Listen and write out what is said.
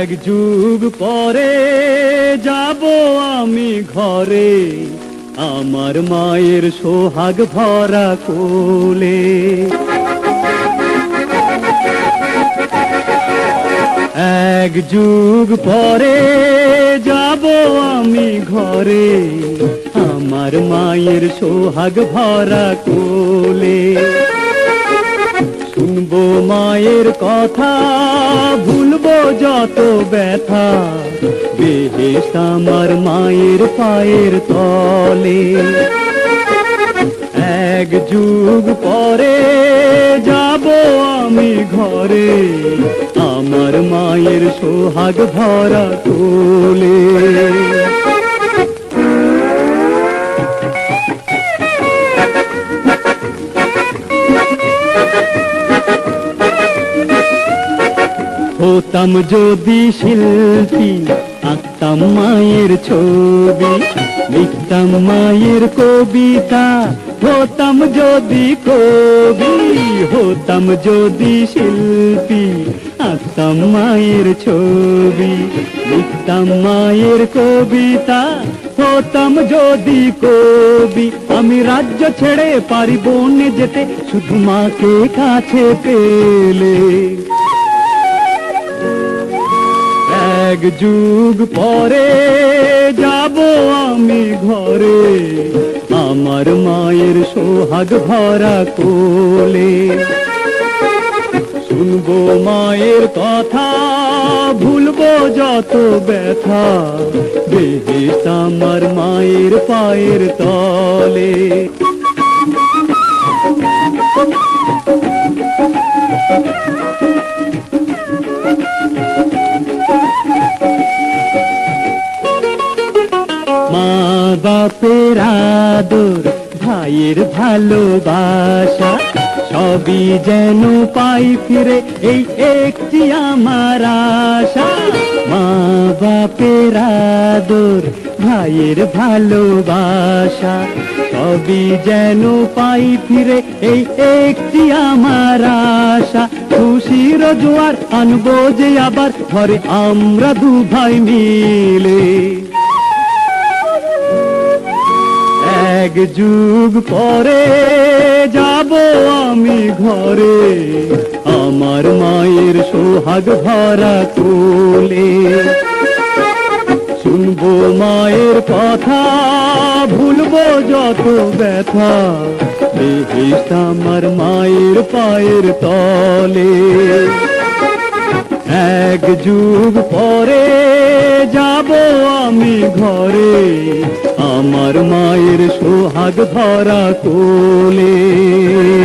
এক যুগ পরে যাব আমি ঘরে, আমার মায়ের সোহাগ ভরা কোলে। এক যুগ পরে যাব আমি ঘরে, আমার মায়ের সোহাগ ভরা কোলে। মায়ের কথা ভুলবো যত ব্যথা। বেহেস আমার মায়ের পায়ের তলে। এক যুগ পরে যাব আমি ঘরে, আমার মায়ের সোহাগ ভরা তোলে হতাম যদি শিল্পী, আঁকতাম মায়ের ছবি, লিখতাম মায়ের কবিতা, হতাম যদি কবি, হতাম যদি শিল্পী, আঁকতাম মায়ের ছবি, লিখতাম মায়ের কবিতা, হতাম যদি কবি, আমি রাজ্য ছেড়ে পারি বনে যেতে, শুধু মাকে কাছে পেলে। এক যুগ পরে যাব আমি ঘরে। আমার মায়ের সোহাগ ভরা কোলে। শুনব মায়ের কথা, ভুলবো যত ব্যথা। বেহেস আমার মায়ের পায়ের তলে। আদর ভাইয়ের ভালোবাসা, সবই যেন পাই ফিরে এই একটি আমার আশা। মা বাপের আদর, ভাইয়ের ভালোবাসা, সবই যেন পাই ফিরে এই একটি আমার আশা। খুশির জোয়ার আনব যে আবার, ঘরে আমরা দু ভাই মিলে। এক যুগ পরে যাব আমি ঘরে। আমার মায়ের সোহাগ ভরা কোলে। শুনব মায়ের কথা, ভুলবো যত ব্যথা। আমার মায়ের পায়ের তলে। এক যুগ পরে যাব আমি ঘরে। আমার মায়ের সোহাগ ভরা কোলে